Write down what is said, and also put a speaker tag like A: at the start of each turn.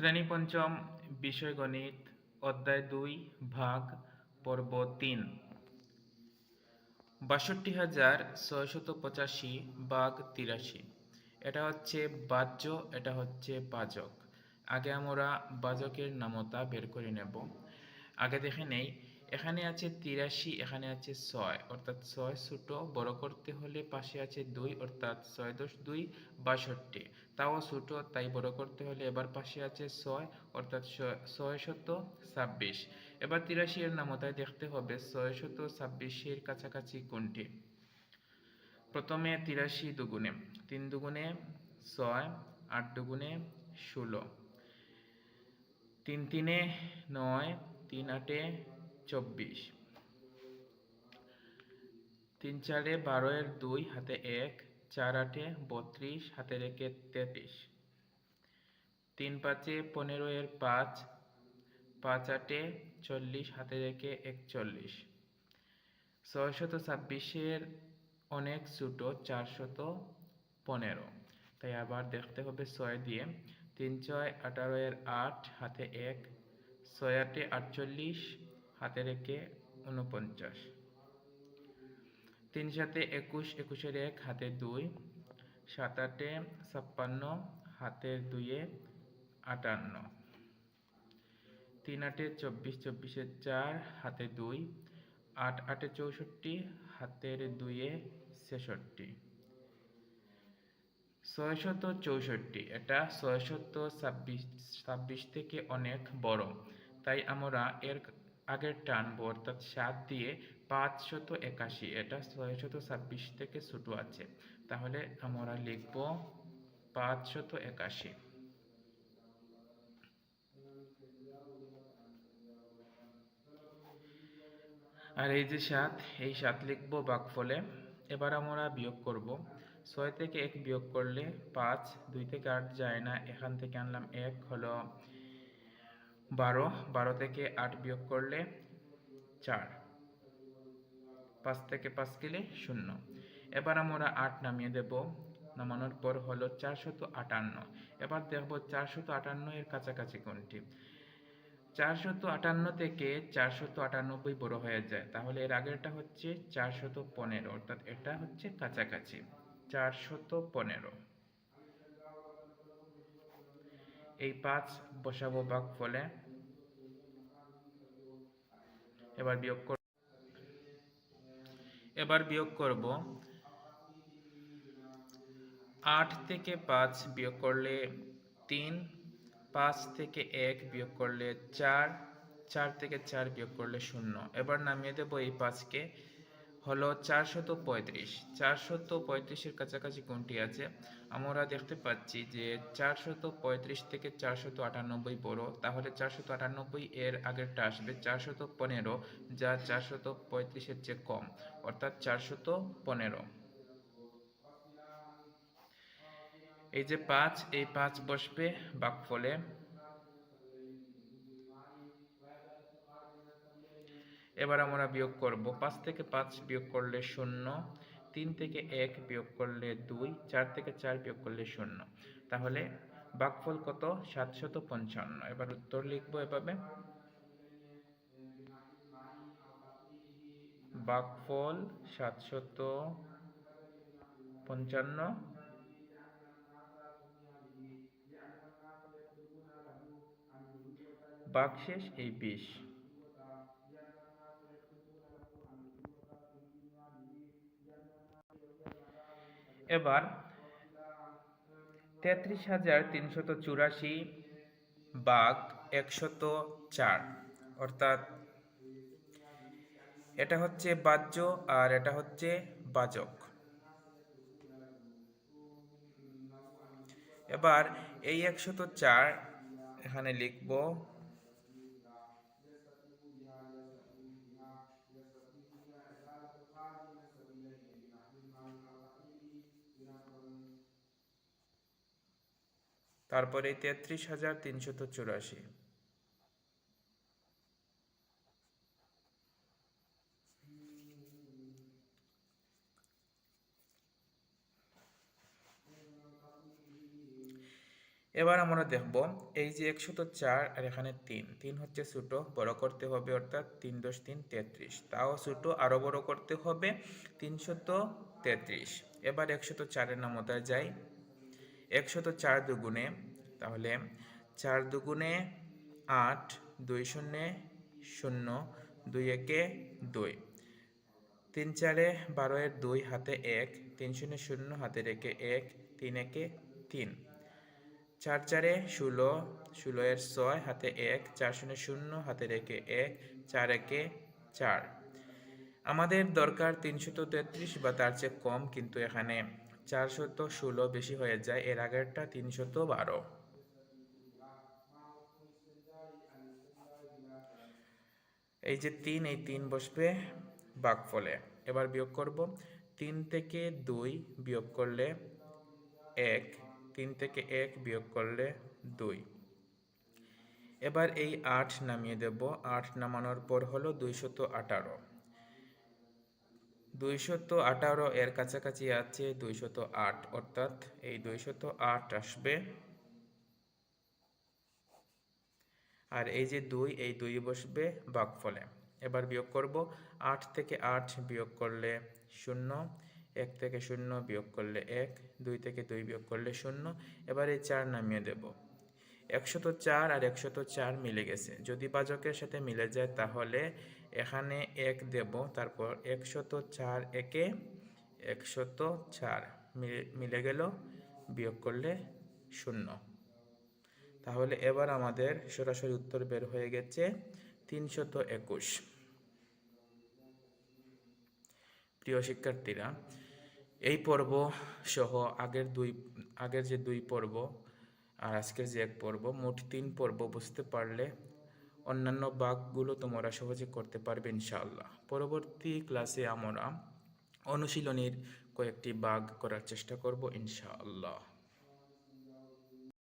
A: শ্রেণি পঞ্চম বিষয় গণিত, অধ্যায় দুই, ভাগ, পর্ব তিন। বাষট্টি হাজার ছয়শত পঁচাশি বাঘ তিরাশি। এটা হচ্ছে বাহ্য, এটা হচ্ছে বাজক আগে আমরা বাজকের নামতা বের করে নেব। আগে দেখে নেই এখানে আছে তিরাশি, এখানে আছে ছয়। অর্থাৎ ছয় ছোট, বড় করতে হলে পাশে আছে দুই, অর্থাৎ ছয় দশ দুই, বাষট্টি। তাও ছোট, তাই বড় করতে হলে এবার পাশে আছে ছয়, অর্থাৎ ছয় শত ছাব্বিশ। এবার তিরাশি এর নামতায় দেখতে হবে ছয় শত ছাব্বিশের কাছাকাছি কোনটি? প্রথমে তিরাশি দুগুণে, তিন দুগুণে ছয়, আট দুগুণে ষোলো। তিন তিনে নয়, তিন আটে চব্বিশ। তিন চারে বারো এর দুই, হাতে এক, চার আটে বত্রিশ হাতে রেখে তেত্রিশ। তিন পাঁচে পনেরো এর পাঁচ পাঁচ আটে চল্লিশ হাতে রেখে একচল্লিশ। ছয়শত ছাব্বিশের অনেক ছোটো চারশত পনেরো। তাই আবার দেখতে হবে ছয় দিয়ে। তিন ছয় আঠারো এর আট, হাতে এক, ছয় আটে আটচল্লিশ হাতে রেখে উনপঞ্চাশ তিন সাথে একুশ, একুশের এক, হাতে দুই সাত আটে ছাপ্পান্ন, হাতের দুইয়ে আটান্ন। তিন আটে চব্বিশ, চব্বিশের চার, হাতে দুই, আট, আটে চৌষট্টি, হাতের দুইয়ে ছেষট্টি। ছয়শত চৌষট্টি, এটা ছয়শত ছাব্বিশ ছাব্বিশ থেকে অনেক বড়। তাই আমরা এর আগের টানবো অর্থাৎ সাত দিয়ে পাঁচশত একাশি, এটা ছয়শত ছাব্বিশ থেকে ছোট আছে। তাহলে আমরা লিখব পাঁচশত একাশি। আর এই যে সাত, এই সাত লিখব ফলে এবার আমরা বিয়োগ করব। ছয় থেকে এক বিয়োগ করলে পাঁচ, দুই থেকে আট যায় না, এখান থেকে আনলাম এক হলো বারো বারো থেকে আট বিয়োগ করলে চার। পাঁচ থেকে পাঁচ গেলে শূন্য। এবার আমরা আট নামিয়ে দেব। নামানোর পর হলো চারশত আটান্ন। এবার দেখব চারশত আটান্ন এর কাছাকাছি কোনটি? চারশত আটান্ন থেকে চারশত আটানব্বই বড় হয়ে যায়। তাহলে এর আগেরটা হচ্ছে চারশত পনেরো, অর্থাৎ এটা হচ্ছে কাছাকাছি। চারশত পনেরো। এই পাঁচ বসাবো বাক ফলে এবার বিয়োগ কর এবার বিয়োগ করব। আট থেকে পাঁচ বিয়োগ করলে তিন, পাঁচ থেকে এক বিয়োগ করলে চার চার থেকে চার বিয়োগ করলে শূন্য। এবার নামিয়ে দেবো এই পাঁচকে। হলো চারশত পঁয়ত্রিশ। চারশত পঁয়ত্রিশের কাছাকাছি কোনটি আছে? আমরা দেখতে পাচ্ছি যে চারশত পঁয়ত্রিশ থেকে চারশত আটানব্বই বড়। তাহলে চারশত আটানব্বই এর আগেরটা আসবে চারশত পনেরো, যা চারশত পঁয়ত্রিশের চেয়ে কম, অর্থাৎ চারশত পনেরো। এই যে পাঁচ, এই পাঁচ বসবে বাকফলে। এবার আমরা বিয়োগ করব। পাঁচ থেকে পাঁচ বিয়োগ করলে শূন্য, তিন থেকে এক বিয়োগ করলে দুই, চার থেকে চার বিয়োগ করলে শূন্য। তাহলে বাকফল কত? সাতশত পঞ্চান্ন। এবার উত্তর লিখব এভাবে। বাকফল সাতশত পঞ্চান্ন। বাকশেষ এই বিশ। এবার তেত্রিশ হাজার তিনশত চুরাশি বাঘ একশত চার, অর্থাৎ এটা হচ্ছে বাহ্য আর এটা হচ্ছে বাজক এবার এই একশত চার এখানে লিখব তারপরে তেত্রিশ হাজার তিনশত চুরাশি। এবার আমরা দেখব এই যে একশত চার আর এখানে তিন। তিন হচ্ছে ছোটো, বড় করতে হবে অর্থাৎ তিন দশ তিন তেত্রিশ। তাও ছোটো আরও বড় করতে হবে তিনশত তেত্রিশ। এবার একশত চারের নামতায় যাই একশত চার দুগুণে, তাহলে চার দুগুণে আট, দুই শূন্যে শূন্য, দুই একে দুই। তিন চারে বারো এর দুই হাতে এক, তিন শূন্য শূন্য হাতে রেখে এক, তিন একে তিন। চার চারে ষোলো ষোলো এর ছয় হাতে এক, চার শূন্য শূন্য হাতে রেখে এক, চার একে চার। আমাদের দরকার তিনশত তেত্রিশ বা তার চেয়ে কম, কিন্তু এখানে চারশত ষোলো বেশি হয়ে যায়, এর আগেরটা তিনশত বারো। এই যে তিন, এই তিন বসবে ফলে এবার বিয়োগ করব। তিন থেকে দুই বিয়োগ করলে এক, তিন থেকে এক বিয়োগ করলে দুই। এবার এই আট নামিয়ে দেব। আট নামানোর পর হলো দুইশত আঠারো। দুইশত আঠারো এর কাছাকাছি আছে দুইশত আট, অর্থাৎ এই দুইশত আট আসবে। আর এই যে দুই, এই দুই বসবে ফলে এবার বিয়োগ করব, আট থেকে আট বিয়োগ করলে শূন্য, এক থেকে শূন্য বিয়োগ করলে এক, দুই থেকে দুই বিয়োগ করলে শূন্য। এবার এই চার নামিয়ে দেব। একশত চার আর একশত চার মিলে গেছে। যদি বাজকের সাথে মিলে যায়, তাহলে এখানে এক দেব, তারপর একশত চার একে একশত চার মিলে গেল, বিয়োগ করলে শূন্য। তাহলে এবার আমাদের সরাসরি উত্তর বের হয়ে গেছে তিনশত একুশ। প্রিয় শিক্ষার্থীরা, এই পর্ব সহ আগের দুই, আগের যে দুই পর্ব আর আজকের যে এক পর্ব, মোট তিন পর্ব, বুঝতে পারলে অন্যান্য বাঘগুলো তোমরা সহজে করতে পারবে ইনশাআল্লাহ। পরবর্তী ক্লাসে আমরা অনুশীলনীর কয়েকটি বাঘ করার চেষ্টা করব ইনশাআল্লাহ।